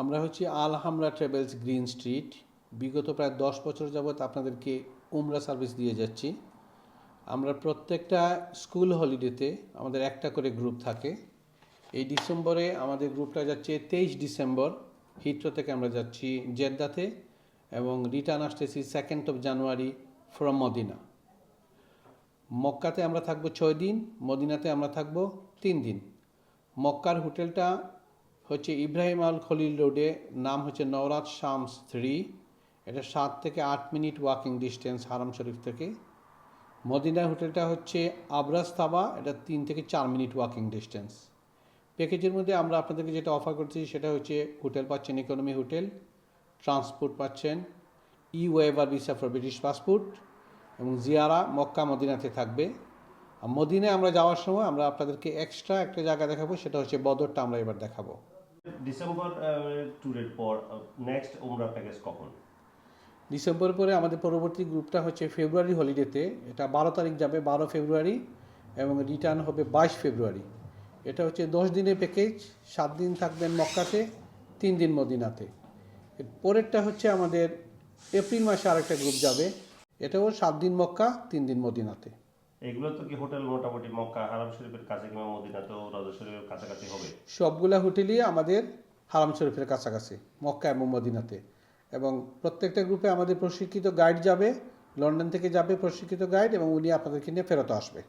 আমরা হচ্ছি আল হামরা ট্রাভেলস গ্রিন স্ট্রিট। বিগত প্রায় দশ বছর যাবৎ আপনাদেরকে উমরা সার্ভিস দিয়ে যাচ্ছি। আমরা প্রত্যেকটা স্কুল হলিডেতে আমাদের একটা করে গ্রুপ থাকে। এই ডিসেম্বরে আমাদের গ্রুপটা যাচ্ছে তেইশ ডিসেম্বর। হিথ্রো থেকে আমরা যাচ্ছি জেদ্দাতে এবং রিটার্ন আসতেছি second of January from Medina মক্কাতে আমরা থাকব ছয় দিন, মদিনাতে আমরা থাকব তিন দিন। মক্কার হোটেলটা হচ্ছে ইব্রাহিম আল খলিল রোডে, নাম হচ্ছে নওরাত শামস থ্রি। এটা সাত থেকে আট মিনিট ওয়াকিং ডিস্টেন্স হারাম শরীফ থেকে। মদিনা হোটেলটা হচ্ছে আবরাজ তাবা, এটা তিন থেকে চার মিনিট ওয়াকিং ডিস্টেন্স প্যাকেজের মধ্যে আমরা আপনাদেরকে যেটা অফার করছি সেটা হচ্ছে হোটেল পাচ্ছেন ইকোনমি হোটেল ট্রান্সপোর্ট পাচ্ছেন ই waiver visa for British passport এবং জিয়ারা মক্কা মদিনাতে থাকবে। আর মদিনায় আমরা যাওয়ার সময় আমরা আপনাদেরকে এক্সট্রা একটা জায়গা দেখাবো সেটা হচ্ছে বদরটা আমরা এবার দেখাবো। ডিসেম্বর ট্যুরের পর নেক্সট উমরা প্যাকেজ কখন? ডিসেম্বর পরে আমাদের পরবর্তী গ্রুপটা হচ্ছে ফেব্রুয়ারি হলিডেতে এটা বারো তারিখ যাবে বারো ফেব্রুয়ারি এবং রিটার্ন হবে বাইশ ফেব্রুয়ারি এটা হচ্ছে দশ দিনের প্যাকেজ সাত দিন থাকবেন মক্কাতে তিন দিন মদিনাতে। পরেরটা হচ্ছে আমাদের এপ্রিল মাসে আরেকটা গ্রুপ যাবে। এটাও সাত দিন মক্কা তিন দিন মদিনাতে। এগুলো তো কি হোটেল মোটামুটি মক্কা, হারাম শরীফের কাছে কিংবা তো রজা শরীফের কাছাকাছি হবে? সবগুলা হোটেলই আমাদের হারাম শরীফের কাছাকাছি, মক্কা এবং মদিনাতে। এবং প্রত্যেকটা গ্রুপে আমাদের প্রশিক্ষিত গাইড যাবে, লন্ডন থেকে যাবে প্রশিক্ষিত গাইড এবং উনি আপনাদেরকে নিয়ে ফেরত আসবে।